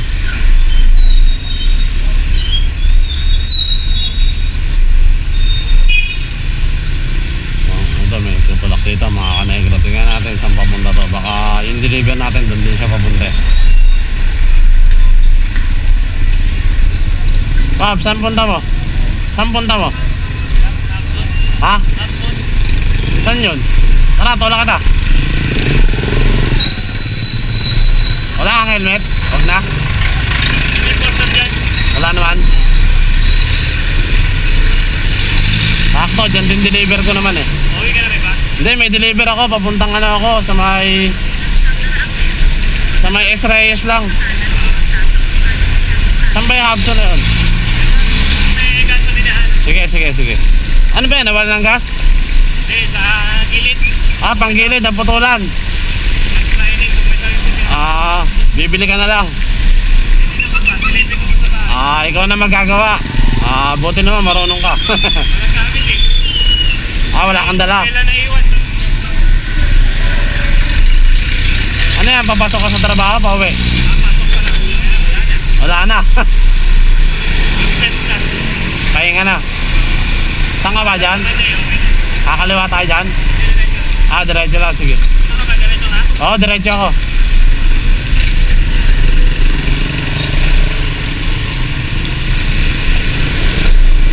traffic. Ito may tutulak dito mga kanegro. Tingnan natin saan papunta to. Baka yung deliver natin doon din siya papunta. eh. Pab, saan punta mo? Saan punta mo? Ha? Saan yun? Tara, tulak kita. Wala kang helmet? Huwag na. Wala naman. Sakto, dyan din deliver ko naman eh. Hindi, may deliver ako. Papuntang ano ako sa may... Sa may S-Reyes lang. Saan ba yung Hubson na yun? Sige, sige, sige. Ano ba yan? Nawala ng gas? Ah, panggilid, naputulan. Ah, bibili ka na lang. Ah, ikaw na magagawa. Ah, buti naman marunong ka. ah, wala kang dala. Ano yan, papasok ka sa trabaho, pauwi? Wala na. Pahinga na. Saan ka ba dyan? Kakaliwa tayo dyan? Ah, diretso lang, sige. Oo, diretso ako.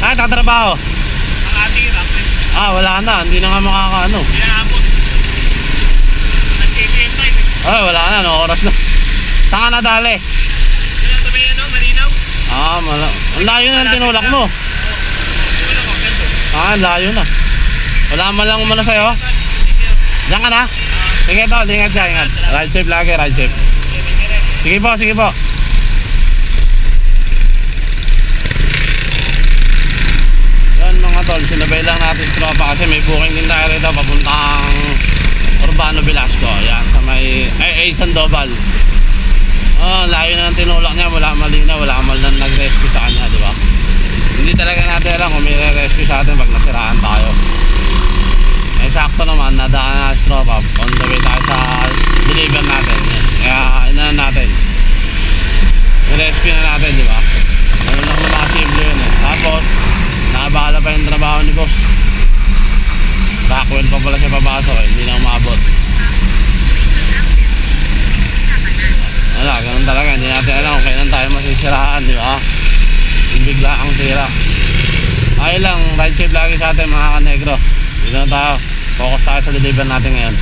Ah, tatrabaho. Ah, wala na. Hindi na nga makakaano. Ah, wala na. No oras na. Saan ka nadali? Ah, mala. Ang layo na ng tinulak mo. Ah, layo na. Wala man lang umano sa'yo. Diyan ka na. Sige to, ingat ka, ingat. Ride safe lagi, ride safe. Sige po, sige po. Yan mga tol, sinabay lang natin tropa kasi may booking din tayo rito papuntang Urbano Velasco. Yan, sa may, ay, ay, Sandoval. Oh, layo na ng tinulak niya, wala malina, wala mal na nag-rescue sa kanya, di ba? Hindi talaga natin alam kung may rescue sa atin pag nasiraan tayo. Eh, sakto naman, nadaan na si tropa. On the way tayo sa deliver natin. Yan. Kaya, inahan natin. I-rescue na natin, di ba? Ano lang naman simple yun eh. Tapos, nakabala pa yung trabaho ni boss. Pala siya papasok eh. Hindi na umabot. Wala, ganun talaga. Hindi natin alam kung kailan tayo masisiraan, di ba? Yung bigla ang tira. Ayun lang, ride safe lagi sa atin mga kanegro. Dito na tayo. Focus tayo sa deliver natin ngayon.